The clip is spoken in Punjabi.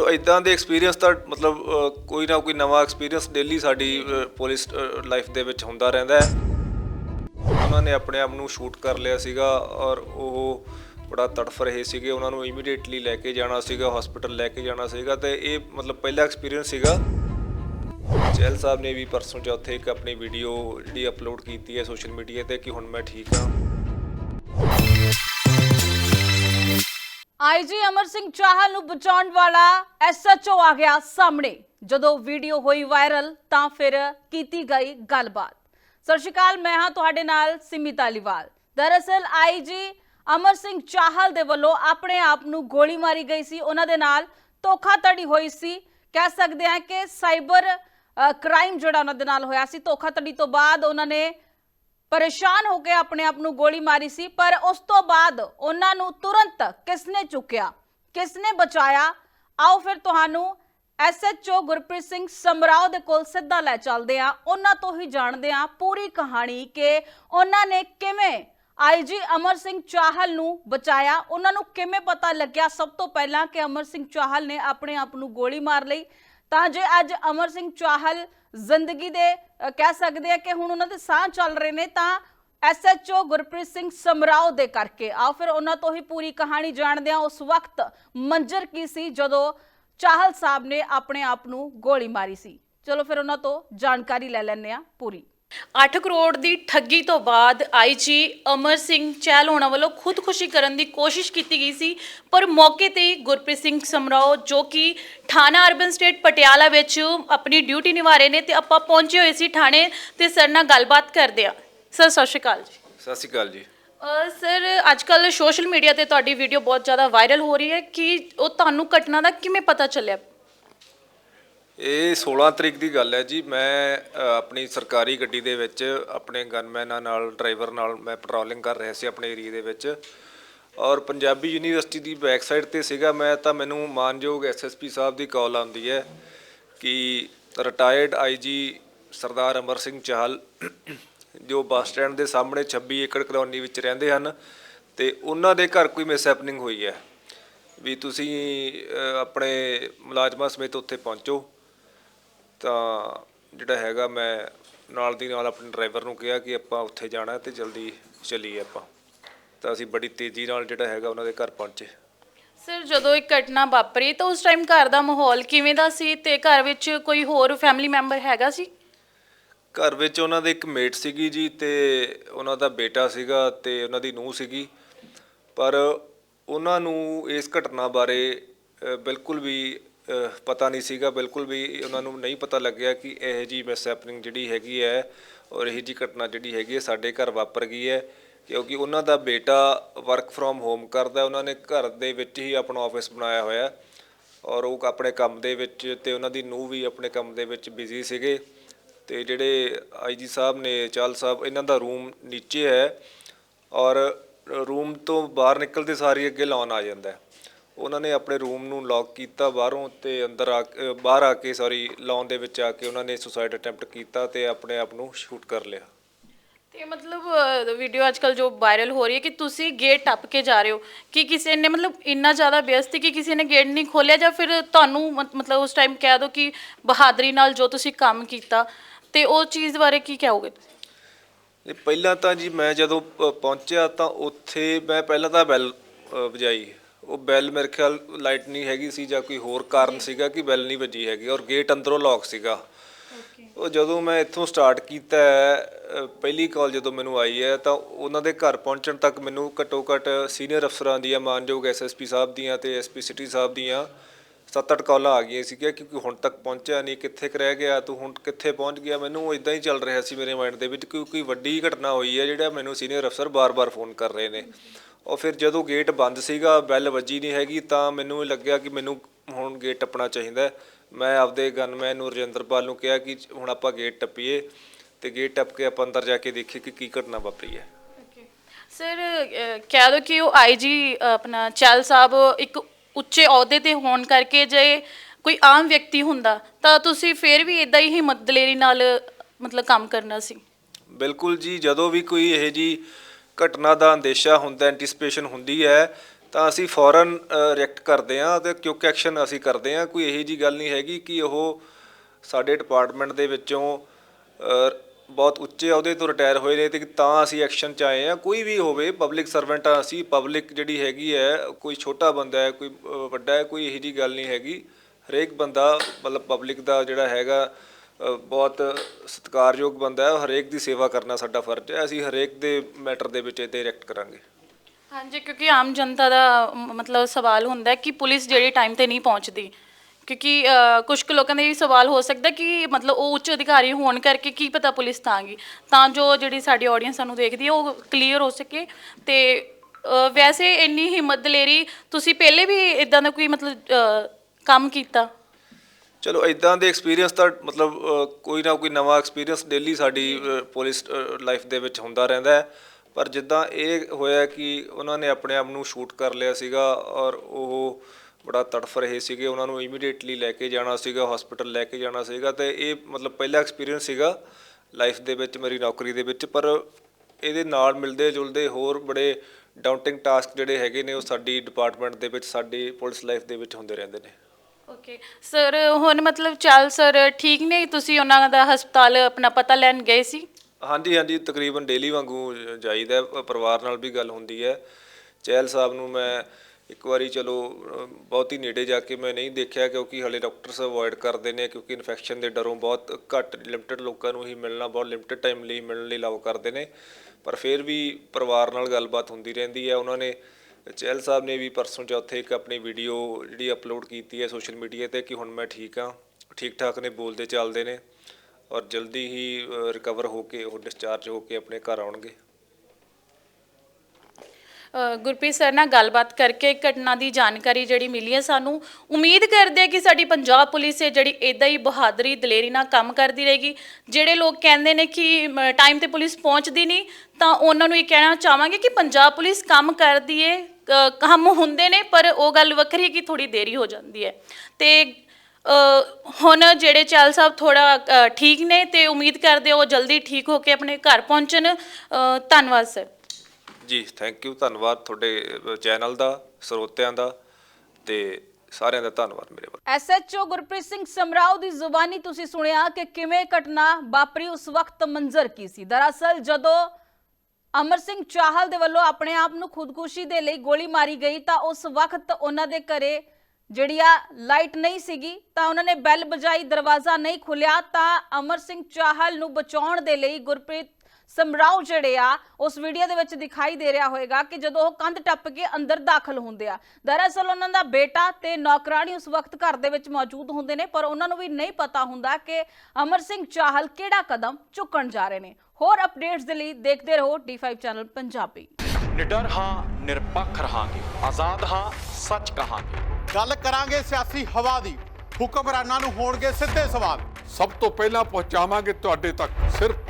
ਚਲੋ ਇਦਾਂ ਦੇ ਐਕਸਪੀਰੀਅੰਸ ਤਾਂ ਮਤਲਬ ਕੋਈ ਨਾ ਕੋਈ ਨਵਾਂ ਐਕਸਪੀਰੀਅੰਸ ਡੇਲੀ ਸਾਡੀ ਪੁਲਿਸ ਲਾਈਫ ਦੇ ਵਿੱਚ ਹੁੰਦਾ ਰਹਿੰਦਾ ਹੈ। ਉਹਨਾਂ ਨੇ ਆਪਣੇ ਆਪ ਨੂੰ ਸ਼ੂਟ ਕਰ ਲਿਆ ਸੀਗਾ ਔਰ ਉਹ ਬੜਾ ਤੜਫ ਰਹੇ ਸੀਗੇ। ਉਹਨਾਂ ਨੂੰ ਇਮੀਡੀਏਟਲੀ ਲੈ ਕੇ ਜਾਣਾ ਸੀਗਾ ਹਸਪੀਟਲ ਲੈ ਕੇ ਜਾਣਾ ਸੀਗਾ ਤੇ ਇਹ ਮਤਲਬ ਪਹਿਲਾ ਐਕਸਪੀਰੀਅੰਸ ਸੀਗਾ। ਚਹਿਲ ਸਾਹਿਬ ਨੇ ਵੀ ਪਰਸੋਂ ਚੌਥੇ ਇੱਕ ਆਪਣੀ ਵੀਡੀਓ ਜਿਹੜੀ ਅਪਲੋਡ ਕੀਤੀ ਹੈ ਸੋਸ਼ਲ ਮੀਡੀਆ ਤੇ ਕਿ ਹੁਣ ਮੈਂ ਠੀਕ ਹਾਂ। ਆਈਜੀ ਅਮਰ ਸਿੰਘ ਚਾਹਲ ਨੂੰ ਬਚਾਉਣ ਵਾਲਾ ਐਸਐਚਓ ਆ ਗਿਆ ਸਾਹਮਣੇ। ਜਦੋਂ ਵੀਡੀਓ ਹੋਈ ਵਾਇਰਲ, ਤਾਂ ਫਿਰ ਕੀਤੀ ਗਈ ਗੱਲਬਾਤ। ਸਤਿ ਸ਼੍ਰੀ ਅਕਾਲ, ਮੈਂ ਹਾਂ ਤੁਹਾਡੇ ਨਾਲ ਸਿਮੀ ਧਾਲੀਵਾਲ ਦਰਅਸਲ, ਆਈਜੀ ਅਮਰ ਸਿੰਘ ਚਾਹਲ ਦੇ ਵੱਲੋਂ ਆਪਣੇ ਆਪ ਨੂੰ ਗੋਲੀ ਮਾਰੀ ਗਈ ਸੀ। ਉਹਨਾਂ ਦੇ ਨਾਲ ਧੋਖਾਧੜੀ ਹੋਈ ਸੀ। ਕਹਿ ਸਕਦੇ ਹਾਂ ਕਿ ਸਾਈਬਰ ਕ੍ਰਾਈਮ ਜਿਹੜਾ ਉਹਨਾਂ ਦੇ ਨਾਲ ਹੋਇਆ ਸੀ, ਧੋਖਾਧੜੀ ਤੋਂ ਬਾਅਦ ਉਹਨਾਂ ਨੇ ਪਰੇਸ਼ਾਨ ਹੋ ਕੇ ਆਪਣੇ ਆਪ ਨੂੰ ਗੋਲੀ ਮਾਰੀ ਸੀ, ਪਰ ਉਸ ਤੋਂ ਬਾਅਦ ਉਹਨਾਂ ਨੂੰ ਤੁਰੰਤ ਕਿਸਨੇ ਚੁੱਕਿਆ? ਕਿਸਨੇ ਬਚਾਇਆ? ਆਓ ਫਿਰ ਤੁਹਾਨੂੰ ਐਸਐਚਓ ਗੁਰਪ੍ਰੀਤ ਸਿੰਘ ਸਮਰਾਓ ਦੇ ਕੋਲ ਸਿੱਧਾ ਲੈ ਚੱਲਦੇ ਆ ਉਹਨਾਂ ਤੋਂ ਹੀ ਜਾਣਦੇ ਆ ਪੂਰੀ ਕਹਾਣੀ ਕਿ ਉਹਨਾਂ ਨੇ ਕਿਵੇਂ ਆਈਜੀ ਅਮਰ ਸਿੰਘ ਚਾਹਲ ਨੂੰ ਬਚਾਇਆ। ਉਹਨਾਂ ਨੂੰ ਕਿਵੇਂ ਪਤਾ ਲੱਗਿਆ? ਸਭ ਤੋਂ ਪਹਿਲਾਂ ਕਿ ਅਮਰ ਸਿੰਘ ਚਾਹਲ ਨੇ ਆਪਣੇ ਆਪ ਨੂੰ ਗੋਲੀ ਮਾਰ ਲਈ। ਤਾਂ ਜੇ ਅੱਜ ਅਮਰ ਸਿੰਘ ਚਾਹਲ ਜ਼ਿੰਦਗੀ ਦੇ ਕਹਿ ਸਕਦੇ ਆ ਕਿ ਹੁਣ ਉਹਨਾਂ ਦੇ ਸਾਹ ਚੱਲ ਰਹੇ ਨੇ, ਤਾਂ ਐਸਐਚਓ ਗੁਰਪ੍ਰੀਤ ਸਿੰਘ ਸਮਰਾਓ ਦੇ ਕਰਕੇ। ਆਓ ਫਿਰ ਉਹਨਾਂ ਤੋਂ ਹੀ ਪੂਰੀ ਕਹਾਣੀ ਜਾਣਦੇ ਆ ਉਸ ਵਕਤ ਮੰਜ਼ਰ ਕੀ ਸੀ ਜਦੋਂ ਚਾਹਲ ਸਾਹਿਬ ਨੇ ਆਪਣੇ ਆਪ ਨੂੰ ਗੋਲੀ ਮਾਰੀ ਸੀ। ਚਲੋ ਫਿਰ ਉਹਨਾਂ ਤੋਂ ਜਾਣਕਾਰੀ ਲੈ ਲੈਂਦੇ ਆ ਪੂਰੀ। 8 ਕਰੋੜ ਦੀ ਠੱਗੀ ਤੋਂ ਬਾਅਦ ਆਈਜੀ ਅਮਰ ਸਿੰਘ ਚਹਿਲ ਹੋਣਾ ਵੱਲੋਂ ਖੁਦਕੁਸ਼ੀ ਕਰਨ ਦੀ ਕੋਸ਼ਿਸ਼ ਕੀਤੀ ਗਈ ਸੀ ਪਰ ਮੌਕੇ ਤੇ ਹੀ ਗੁਰਪ੍ਰੀਤ ਸਿੰਘ ਸਮਰਾਓ ਜੋ ਕਿ ਥਾਣਾ ਅਰਬਨ ਸਟੇਟ ਪਟਿਆਲਾ ਵਿੱਚ ਆਪਣੀ ਡਿਊਟੀ ਨਿਭਾ ਰਹੇ ਨੇ ਤੇ ਆਪਾਂ ਪਹੁੰਚੇ ਹੋਏ ਸੀ ਥਾਣੇ ਤੇ ਸਰ ਨਾਲ ਗੱਲਬਾਤ ਕਰਦੇ ਆ ਸਰ ਸਤਿ ਸ਼੍ਰੀ ਅਕਾਲ ਜੀ। ਸਤਿ ਸ਼੍ਰੀ ਅਕਾਲ ਜੀ। ਸਰ ਅੱਜ ਕੱਲ ਸੋਸ਼ਲ ਮੀਡੀਆ ਤੇ ਤੁਹਾਡੀ ਵੀਡੀਓ ਬਹੁਤ ਜ਼ਿਆਦਾ ਵਾਇਰਲ ਹੋ ਰਹੀ ਹੈ ਕਿ ਉਹ ਤੁਹਾਨੂੰ ਘਟਨਾ ਦਾ ਕਿਵੇਂ ਪਤਾ ਚੱਲਿਆ? ਇਹ 16 ਤਰੀਕ ਦੀ ਗੱਲ ਹੈ ਜੀ। ਮੈਂ ਅ, ਆਪਣੀ ਸਰਕਾਰੀ ਗੱਡੀ ਦੇ ਵਿੱਚ ਆਪਣੇ ਗਨਮੈਨਾਂ ਨਾਲ ਡਰਾਈਵਰ ਨਾਲ ਮੈਂ ਪੈਟਰੋਲਿੰਗ ਕਰ ਰਿਹਾ ਸੀ ਆਪਣੇ ਏਰੀਆ ਦੇ ਵਿੱਚ। ਔਰ ਪੰਜਾਬੀ ਯੂਨੀਵਰਸਿਟੀ ਦੀ ਬੈਕ ਸਾਈਡ ਤੇ ਸੀਗਾ। ਮੈਂ ਤਾਂ ਮੈਨੂੰ ਮਾਨਯੋਗ ਐਸਐਸਪੀ ਸਾਹਿਬ ਦੀ ਕਾਲ ਆਉਂਦੀ ਹੈ ਕਿ ਰਿਟਾਇਰਡ ਆਈਜੀ ਸਰਦਾਰ ਅਮਰ ਸਿੰਘ ਚਾਹਲ ਜੋ ਬੱਸ ਸਟੈਂਡ ਦੇ ਸਾਹਮਣੇ 26 ਏਕੜ ਕਲੋਨੀ ਵਿੱਚ ਰਹਿੰਦੇ ਹਨ ਤੇ ਉਹਨਾਂ ਦੇ ਘਰ ਕੋਈ ਮਿਸਹੈਪਨਿੰਗ ਹੋਈ ਹੈ। ਵੀ ਤੁਸੀਂ ਅ, ਆਪਣੇ ਮੁਲਾਜ਼ਮਾਂ ਸਮੇਤ ਉੱਥੇ ਪਹੁੰਚੋ। ਤਾਂ ਜਿਹੜਾ ਹੈਗਾ ਮੈਂ ਨਾਲ ਦੀ ਨਾਲ ਆਪਣੇ ਡਰਾਈਵਰ ਨੂੰ ਕਿਹਾ ਕਿ ਆਪਾਂ ਉੱਥੇ ਜਾਣਾ ਤੇ ਜਲਦੀ ਚੱਲੀਏ ਆਪਾਂ। ਤਾਂ ਅਸੀਂ ਬੜੀ ਤੇਜ਼ੀ ਨਾਲ ਜਿਹੜਾ ਹੈਗਾ ਉਹਨਾਂ ਦੇ ਘਰ ਪਹੁੰਚੇ। ਸਰ ਜਦੋਂ ਇਹ ਘਟਨਾ ਵਾਪਰੀ ਤਾਂ ਉਸ ਟਾਈਮ ਘਰ ਦਾ ਮਾਹੌਲ ਕਿਵੇਂ ਦਾ ਸੀ ਤੇ ਘਰ ਵਿੱਚ ਕੋਈ ਹੋਰ ਫੈਮਿਲੀ ਮੈਂਬਰ ਹੈਗਾ ਸੀ? ਘਰ ਵਿੱਚ ਉਹਨਾਂ ਦੇ ਇੱਕ ਮੇਟ ਸੀਗੀ ਜੀ ਤੇ ਉਹਨਾਂ ਦਾ ਬੇਟਾ ਸੀਗਾ ਤੇ ਉਹਨਾਂ ਦੀ ਨੂੰਹ ਸੀਗੀ। ਪਰ ਉਹਨਾਂ ਨੂੰ ਇਸ ਘਟਨਾ ਬਾਰੇ ਅ, ਬਿਲਕੁਲ ਵੀ ਪਤਾ ਨਹੀਂ ਸੀਗਾ, ਬਿਲਕੁਲ ਵੀ ਉਹਨਾਂ ਨੂੰ ਨਹੀਂ ਪਤਾ ਲੱਗਿਆ ਕਿ ਇਹ ਜੀ ਮਿਸਹੈਪਨਿੰਗ ਜਿਹੜੀ ਹੈਗੀ ਹੈ ਔਰ ਇਹ ਜੀ ਘਟਨਾ ਜਿਹੜੀ ਹੈਗੀ ਹੈ ਸਾਡੇ ਘਰ ਵਾਪਰ ਗਈ ਹੈ, ਕਿਉਂਕਿ ਉਹਨਾਂ ਦਾ ਬੇਟਾ ਵਰਕ ਫਰੋਮ ਹੋਮ ਕਰਦਾ, ਉਹਨਾਂ ਨੇ ਘਰ ਦੇ ਵਿੱਚ ਹੀ ਆਪਣਾ ਆਫਿਸ ਬਣਾਇਆ ਹੋਇਆ ਔਰ ਉਹ ਆਪਣੇ ਕੰਮ ਦੇ ਵਿੱਚ ਤੇ ਉਹਨਾਂ ਦੀ ਨੂੰਹ ਵੀ ਆਪਣੇ ਕੰਮ ਦੇ ਵਿੱਚ ਬਿਜ਼ੀ ਸੀਗੇ ਤੇ ਜਿਹੜੇ ਆਈਜੀ ਸਾਹਿਬ ਨੇ, ਚਾਲ ਸਾਹਿਬ, ਇਹਨਾਂ ਦਾ ਰੂਮ ਨੀਚੇ ਹੈ ਔਰ ਰੂਮ ਤੋਂ ਬਾਹਰ ਨਿਕਲਦੇ ਸਾਰੀ ਅੱਗੇ ਲਾਉਣ ਆ ਜਾਂਦਾ ਹੈ। ਉਹਨਾਂ ਨੇ ਆਪਣੇ ਰੂਮ ਨੂੰ ਲੌਕ ਕੀਤਾ ਬਾਹਰੋਂ ਤੇ ਅੰਦਰ ਆ ਕੇ- ਬਾਹਰ ਆ ਕੇ ਸੌਰੀ ਲਾਉਣ ਦੇ ਵਿੱਚ ਆ ਕੇ ਉਹਨਾਂ ਨੇ ਸੁਸਾਈਡ ਅਟੈਂਪਟ ਕੀਤਾ ਤੇ ਆਪਣੇ ਆਪ ਨੂੰ ਸ਼ੂਟ ਕਰ ਲਿਆ। ਤੇ ਮਤਲਬ ਵੀਡੀਓ ਅੱਜਕੱਲ ਜੋ ਵਾਇਰਲ ਹੋ ਰਹੀ ਹੈ ਕਿ ਤੁਸੀਂ ਗੇਟ ਟੱਪ ਕੇ ਜਾ ਰਹੇ ਹੋ। ਕਿ ਕਿਸੇ ਨੇ ਮਤਲਬ ਇੰਨਾ ਜ਼ਿਆਦਾ ਵਿਅਸਤ ਸੀ ਕਿ ਕਿਸੇ ਨੇ ਗੇਟ ਨਹੀਂ ਖੋਲਿਆ ਜਾਂ ਫਿਰ ਤੁਹਾਨੂੰ ਮਤ- ਮਤਲਬ ਉਸ ਟਾਈਮ ਕਹਿ ਦੋ ਕਿ ਬਹਾਦਰੀ ਨਾਲ ਜੋ ਤੁਸੀਂ ਕੰਮ ਕੀਤਾ ਤੇ ਉਹ ਚੀਜ਼ ਬਾਰੇ ਕੀ ਕਹੋਗੇ ਤੁਸੀਂ? ਇਹ ਪਹਿਲਾਂ ਤਾਂ ਜੀ ਮੈਂ ਜਦੋਂ ਪ- ਪਹੁੰਚਿਆ ਤਾਂ ਉੱਥੇ ਮੈਂ ਪਹਿਲਾਂ ਤਾਂ ਬੈਲ ਅ, ਵਜਾਈ। ਉਹ ਬੈਲ ਮੇਰੇ ਖਿਆਲ ਲਾਈਟ ਨਹੀਂ ਹੈਗੀ ਸੀ ਜਾਂ ਕੋਈ ਹੋਰ ਕਾਰਨ ਸੀਗਾ ਕਿ ਬੈਲ ਨਹੀਂ ਵੱਜੀ ਹੈਗੀ ਔਰ ਗੇਟ ਅੰਦਰੋਂ ਲੌਕ ਸੀਗਾ। ਉਹ ਜਦੋਂ ਮੈਂ ਇੱਥੋਂ ਸਟਾਰਟ ਕੀਤਾ ਪਹਿਲੀ ਕਾਲ ਜਦੋਂ ਮੈਨੂੰ ਆਈ ਹੈ ਤਾਂ ਉਹਨਾਂ ਦੇ ਘਰ ਪਹੁੰਚਣ ਤੱਕ ਮੈਨੂੰ ਘੱਟੋ ਘੱਟ ਸੀਨੀਅਰ ਅਫਸਰਾਂ ਦੀਆਂ ਮਾਨਯੋਗ ਐਸਐਸਪੀ ਸਾਹਿਬ ਦੀਆਂ ਤੇ ਐਸਪੀ ਸਿਟੀ ਸਾਹਿਬ ਦੀਆਂ ਸੱਤ ਅੱਠ ਕਾਲਾਂ ਆ ਗਈਆਂ ਸੀਗੀਆਂ ਕਿ ਕੋਈ ਹੁਣ ਤੱਕ ਪਹੁੰਚਿਆ ਨਹੀਂ ਕਿੱਥੇ ਕੁ ਰਹਿ ਗਿਆ ਤੂੰ ਹੁਣ ਕਿੱਥੇ ਪਹੁੰਚ ਗਿਆ? ਮੈਨੂੰ ਇਦਾਂ ਹੀ ਚੱਲ ਰਿਹਾ ਸੀ ਮੇਰੇ ਮਾਈਂਡ ਦੇ ਵਿੱਚ ਕਿ ਕੋਈ ਵੱਡੀ ਘਟਨਾ ਹੋਈ ਹੈ ਜਿਹੜਾ ਮੈਨੂੰ ਸੀਨੀਅਰ ਅਫਸਰ ਬਾਰ-ਬਾਰ ਫੋਨ ਕਰ ਰਹੇ ਨੇ। ਔਰ ਫਿਰ ਜਦੋਂ ਗੇਟ ਬੰਦ ਸੀਗਾ ਬੈਲ ਵੱਜੀ ਨਹੀਂ ਹੈਗੀ ਤਾਂ ਮੈਨੂੰ ਲੱਗਿਆ ਕਿ ਮੈਨੂੰ ਹੁਣ ਗੇਟ ਟੱਪਣਾ ਚਾਹੀਦਾ ਹੈ। ਮੈਂ ਆਪਦੇ ਗਨਮੈਨ ਨੂੰ ਰਜਿੰਦਰਪਾਲ ਨੂੰ ਕਿਹਾ ਕਿ ਹੁਣ ਆਪਾਂ ਗੇਟ ਟੱਪੀਏ ਤੇ ਗੇਟ ਟੱਪ ਕੇ ਆਪਾਂ ਅੰਦਰ ਜਾ ਕੇ ਦੇਖੀਏ ਕਿ ਕੀ ਘਟਨਾ ਵਾਪਰੀ ਹੈ। ਸਰ ਕਹਿ ਦੋ ਕਿ ਉਹ ਆਈਜੀ ਆਪਣਾ ਚੈਲ ਸਾਹਿਬ ਇੱਕ ਉੱਚੇ ਅਹੁਦੇ ਤੇ ਹੋਣ ਕਰਕੇ ਜੇ ਕੋਈ ਆਮ ਵਿਅਕਤੀ ਹੁੰਦਾ ਤਾਂ ਤੁਸੀਂ ਫਿਰ ਵੀ ਇਦਾਂ ਹੀ ਹਿੰਮਤ ਦਲੇਰੀ ਨਾਲ ਮਤਲਬ ਕੰਮ ਕਰਨਾ ਸੀ? ਬਿਲਕੁਲ ਜੀ ਜਦੋਂ ਵੀ ਕੋਈ ਇਹ ਜੀ ਘਟਨਾ ਦਾ ਅੰਦੇਸ਼ਾ ਹੁੰਦਾ ਐਂਟੀਸਪੇਸ਼ਨ ਹੁੰਦੀ ਹੈ, ਤਾਂ ਅਸੀਂ ਫੌਰਨ ਰਿਐਕਟ ਕਰਦੇ ਹਾਂ ਤੇ ਕਿਉਂਕਿ ਐਕਸ਼ਨ ਅਸੀਂ ਕਰਦੇ ਹਾਂ, ਕੋਈ ਇਹੋ ਜੀ ਗੱਲ ਨਹੀਂ ਹੈਗੀ ਕਿ ਉਹ ਸਾਡੇ ਡਿਪਾਰਟਮੈਂਟ ਦੇ ਵਿੱਚੋਂ ਬਹੁਤ ਉੱਚੇ ਅਹੁਦੇ ਤੋਂ ਰਿਟਾਇਰ ਹੋਏ ਨੇ ਤੇ ਤਾਂ ਅਸੀਂ ਐਕਸ਼ਨ ਚ ਆਏ ਆ ਕੋਈ ਵੀ ਹੋਵੇ ਪਬਲਿਕ ਸਰਵੈਂਟ ਆ, ਅਸੀਂ ਪਬਲਿਕ ਜਿਹੜੀ ਹੈਗੀ ਹੈ, ਕੋਈ ਛੋਟਾ ਬੰਦਾ ਹੈ, ਕੋਈ ਵੱਡਾ ਹੈ, ਕੋਈ ਇਹੋ ਜੀ ਗੱਲ ਨਹੀਂ ਹੈਗੀ। ਹਰੇਕ ਬੰਦਾ, ਮਤਲਬ ਪਬਲਿਕ ਦਾ ਜਿਹੜਾ ਹੈਗਾ ਬਹੁਤ ਸਤਿਕਾਰਯੋਗ ਬੰਦਾ ਹੈ ਹਰੇਕ ਦੀ ਸੇਵਾ ਕਰਨਾ ਸਾਡਾ ਫਰਜ਼ ਹੈ ਅਸੀਂ ਹਰੇਕ ਦੇ ਮੈਟਰ ਦੇ ਵਿੱਚ ਇਹਦੇ ਰਿਐਕਟ ਕਰਾਂਗੇ। ਹਾਂਜੀ ਕਿਉਂਕਿ ਆਮ ਜਨਤਾ ਦਾ ਮ- ਮਤਲਬ ਸਵਾਲ ਹੁੰਦਾ ਹੈ ਕਿ ਪੁਲਿਸ ਜਿਹੜੀ ਟਾਈਮ ਤੇ ਨਹੀਂ ਪਹੁੰਚਦੀ। ਕਿਉਂਕਿ ਕੁਝ ਕੁ ਲੋਕਾਂ ਦਾ ਇਹ ਵੀ ਸਵਾਲ ਹੋ ਸਕਦਾ ਕਿ ਮਤਲਬ ਉਹ ਉੱਚ ਅਧਿਕਾਰੀ ਹੋਣ ਕਰਕੇ ਕੀ ਪਤਾ ਪੁਲਿਸ ਤਾਂਗੀ। ਤਾਂ ਜੋ ਜਿਹੜੀ ਸਾਡੀ ਆਡੀਅנס ਸਾਨੂੰ ਦੇਖਦੀ ਹੈ ਉਹ ਕਲੀਅਰ ਹੋ ਸਕੇ। ਤੇ ਅ, ਵੈਸੇ ਇੰਨੀ ਹਿੰਮਤ ਦਲੇਰੀ ਤੁਸੀਂ ਪਹਿਲੇ ਵੀ ਇਦਾਂ ਦਾ ਕੋਈ ਮਤਲਬ ਅ, ਕੰਮ ਕੀਤਾ? ਚਲੋ ਇਦਾਂ ਦੇ ਐਕਸਪੀਰੀਅੰਸ ਤਾਂ ਮਤਲਬ ਕੋਈ ਨਾ ਕੋਈ ਨਵਾਂ ਐਕਸਪੀਰੀਅੰਸ ਡੇਲੀ ਸਾਡੀ ਪੁਲਿਸ ਲਾਈਫ ਦੇ ਵਿੱਚ ਹੁੰਦਾ ਰਹਿੰਦਾ ਹੈ। ਪਰ ਜਿੱਦਾਂ ਇਹ ਹੋਇਆ ਕਿ ਉਹਨਾਂ ਨੇ ਆਪਣੇ ਆਪ ਨੂੰ ਸ਼ੂਟ ਕਰ ਲਿਆ ਸੀਗਾ ਔਰ ਉਹ ਬੜਾ ਤੜਫ ਰਹੇ ਸੀਗੇ। ਉਹਨਾਂ ਨੂੰ ਇਮੀਡੀਏਟਲੀ ਲੈ ਕੇ ਜਾਣਾ ਸੀਗਾ ਹਸਪੀਟਲ ਲੈ ਕੇ ਜਾਣਾ ਸੀਗਾ ਤੇ ਇਹ ਮਤਲਬ ਪਹਿਲਾ ਐਕਸਪੀਰੀਅੰਸ ਸੀਗਾ ਲਾਈਫ ਦੇ ਵਿੱਚ, ਮੇਰੀ ਨੌਕਰੀ ਦੇ ਵਿੱਚ। ਪਰ ਇਹਦੇ ਨਾਲ ਮਿਲਦੇ ਜੁਲਦੇ ਹੋਰ ਬੜੇ ਡਾਊਟਿੰਗ ਟਾਸਕ ਜਿਹੜੇ ਹੈਗੇ ਨੇ ਉਹ ਸਾਡੀ ਡਿਪਾਰਟਮੈਂਟ ਦੇ ਵਿੱਚ, ਸਾਡੀ ਪੁਲਿਸ ਲਾਈਫ ਦੇ ਵਿੱਚ ਹੁੰਦੇ ਰਹਿੰਦੇ ਨੇ। ਓਕੇ ਸਰ ਹੁਣ ਮਤਲਬ ਚੱਲ ਸਰ ਠੀਕ ਨੇ? ਤੁਸੀਂ ਉਹਨਾਂ ਦਾ ਹਸਪਤਾਲ ਆਪਣਾ ਪਤਾ ਲੈਣ ਗਏ ਸੀ? ਹਾਂਜੀ ਹਾਂਜੀ ਤਕਰੀਬਨ ਡੇਲੀ ਵਾਂਗੂ ਜਾਈਦਾ ਹੈ। ਪ- ਪਰਿਵਾਰ ਨਾਲ ਵੀ ਗੱਲ ਹੁੰਦੀ ਹੈ। ਚਹਿਲ ਸਾਹਿਬ ਨੂੰ ਮੈਂ ਇੱਕ ਵਾਰੀ ਚਲੋ ਅ, ਬਹੁਤ ਹੀ ਨੇੜੇ ਜਾ ਕੇ ਮੈਂ ਨਹੀਂ ਦੇਖਿਆ ਕਿਉਂਕਿ ਹਲੇ ਡਾਕਟਰਸ ਅਵੋਇਡ ਕਰਦੇ ਨੇ ਕਿਉਂਕਿ ਇਨਫੈਕਸ਼ਨ ਦੇ ਡਰੋਂ ਬਹੁਤ ਘੱਟ ਲਿਮਟਿਡ ਲੋਕਾਂ ਨੂੰ ਹੀ ਮਿਲਣਾ ਬਹੁਤ ਲਿਮਟਿਡ ਟਾਈਮ ਲਈ ਮਿਲਣ ਲਈ ਲਾਓ ਕਰਦੇ ਨੇ। ਪਰ ਫਿਰ ਵੀ ਪਰਿਵਾਰ ਨਾਲ ਗੱਲਬਾਤ ਹੁੰਦੀ ਰਹਿੰਦੀ ਹੈ। ਉਹਨਾਂ ਨੇ ਚਹਿਲ ਸਾਹਿਬ ਨੇ ਵੀ ਪਰਸੋਂ ਚੌਥੇ ਇੱਕ ਆਪਣੀ ਵੀਡੀਓ ਜਿਹੜੀ ਅਪਲੋਡ ਕੀਤੀ ਹੈ ਸੋਸ਼ਲ ਮੀਡੀਆ ਤੇ ਕਿ ਹੁਣ ਮੈਂ ਠੀਕ ਹਾਂ ਠੀਕ ਠਾਕ ਨੇ ਬੋਲਦੇ ਚੱਲਦੇ ਨੇ ਔਰ ਜਲਦੀ ਹੀ ਰਿਕਵਰ ਹੋ ਕੇ ਉਹ ਡਿਸਚਾਰਜ ਹੋ ਕੇ ਆਪਣੇ ਘਰ ਆਉਣਗੇ। ਗੁਰਪ੍ਰੀਤ ਸਰ ਨਾਲ ਗੱਲਬਾਤ ਕਰਕੇ ਘਟਨਾ ਦੀ ਜਾਣਕਾਰੀ ਜਿਹੜੀ ਮਿਲੀ ਹੈ ਸਾਨੂੰ ਉਮੀਦ ਕਰਦੇ ਹਾਂ ਕਿ ਸਾਡੀ ਪੰਜਾਬ ਪੁਲਿਸ ਹੈ ਜਿਹੜੀ ਇਦਾਂ ਹੀ ਬਹਾਦਰੀ ਦਲੇਰੀ ਨਾਲ ਕੰਮ ਕਰਦੀ ਰਹੇਗੀ। ਜਿਹੜੇ ਲੋਕ ਕਹਿੰਦੇ ਨੇ ਕਿ ਟਾਈਮ ਤੇ ਪੁਲਿਸ ਪਹੁੰਚਦੀ ਨਹੀਂ ਤਾਂ ਉਹਨਾਂ ਨੂੰ ਇਹ ਕਹਿਣਾ ਚਾਹਾਂਗੇ ਕਿ ਪੰਜਾਬ ਪੁਲਿਸ ਕੰਮ ਕਰਦੀ ਹੈ ਕ- ਕੰਮ ਹੁੰਦੇ ਨੇ ਪਰ ਉਹ ਗੱਲ ਵੱਖਰੀ ਹੈ ਕਿ ਥੋੜੀ ਦੇਰੀ ਹੋ ਜਾਂਦੀ ਹੈ। ਤੇ ਅ, ਹੁਣ ਜਿਹੜੇ ਚਾਲ ਸਾਹਿਬ ਥੋੜਾ ਠੀਕ ਨੇ ਤੇ ਉਮੀਦ ਕਰਦੇ ਹਾਂ ਉਹ ਜਲਦੀ ਠੀਕ ਹੋ ਕੇ ਆਪਣੇ ਘਰ ਪਹੁੰਚਣ। ਅ, ਧੰਨਵਾਦ ਸਰ। ਜੀ ਥੈਂਕ ਯੂ ਧੰਨਵਾਦ ਤੁਹਾਡੇ ਚੈਨਲ ਦਾ, ਸਰੋਤਿਆਂ ਦਾ ਤੇ ਸਾਰਿਆਂ ਦਾ ਧੰਨਵਾਦ ਮੇਰੇ ਵੱਲੋਂ। ਐਸਐਚਓ ਗੁਰਪ੍ਰੀਤ ਸਿੰਘ ਸਮਰਾਓ ਦੀ ਜ਼ੁਬਾਨੀ ਤੁਸੀਂ ਸੁਣਿਆ ਕਿ ਕਿਵੇਂ ਘਟਨਾ ਵਾਪਰੀ, ਉਸ ਵਕਤ ਮੰਜ਼ਰ ਕੀ ਸੀ? ਦਰਅਸਲ ਜਦੋਂ ਅਮਰ ਸਿੰਘ ਚਾਹਲ ਦੇ ਵੱਲੋਂ ਆਪਣੇ ਆਪ ਨੂੰ ਖੁਦਕੁਸ਼ੀ ਦੇ ਲਈ ਗੋਲੀ ਮਾਰੀ ਗਈ, ਤਾਂ ਉਸ ਵਕਤ ਉਹਨਾਂ ਦੇ ਘਰੇ ਜਿਹੜੀ ਆ ਲਾਈਟ ਨਹੀਂ ਸੀਗੀ, ਤਾਂ ਉਹਨਾਂ ਨੇ ਬੈਲ ਬਜਾਈ, ਦਰਵਾਜ਼ਾ ਨਹੀਂ ਖੁੱਲਿਆ ਤਾਂ ਅਮਰ ਸਿੰਘ ਚਾਹਲ ਨੂੰ ਬਚਾਉਣ ਦੇ ਲਈ ਗੁਰਪ੍ਰੀਤ ਸਮਰਾਓ ਜਿਹੜੇ ਆ ਉਸ ਵੀਡੀਓ ਦੇ ਵਿੱਚ ਦਿਖਾਈ ਦੇ ਰਿਹਾ ਹੋਵੇਗਾ ਕਿ ਜਦੋਂ ਉਹ ਕੰਧ ਟੱਪ ਕੇ ਅੰਦਰ ਦਾਖਲ ਹੁੰਦੇ ਆ। ਦਰਅਸਲ ਉਹਨਾਂ ਦਾ ਬੇਟਾ ਤੇ ਨੌਕਰਾਨੀ ਉਸ ਵਕਤ ਘਰ ਦੇ ਵਿੱਚ ਮੌਜੂਦ ਹੁੰਦੇ ਨੇ ਪਰ ਉਹਨਾਂ ਨੂੰ ਵੀ ਨਹੀਂ ਪਤਾ ਹੁੰਦਾ ਕਿ ਅਮਰ ਸਿੰਘ ਚਾਹਲ ਕਿਹੜਾ ਕਦਮ ਚੁੱਕਣ ਜਾ ਰਹੇ ਨੇ। ਹੋਰ ਅਪਡੇਟਸ ਦੇ ਲਈ ਦੇਖਦੇ ਰਹੋ D5 ਚੈਨਲ ਪੰਜਾਬੀ। ਨਿਡਰ ਹਾਂ ਨਿਰਪੱਖ ਰਹਾਂਗੇ। ਆਜ਼ਾਦ ਹਾਂ ਸੱਚ ਕਹਾਂਗੇ। ਗੱਲ ਕਰਾਂਗੇ ਸਿਆਸੀ ਹਵਾ ਦੀ। ਹੁਕਮਰਾਨਾਂ ਨੂੰ ਹੋਣਗੇ ਸਿੱਧੇ ਸਵਾਲ। ਸਭ ਤੋਂ ਪਹਿਲਾਂ ਪਹੁੰਚਾਵਾਂਗੇ ਤੁਹਾਡੇ ਤੱਕ ਸਿਰਫ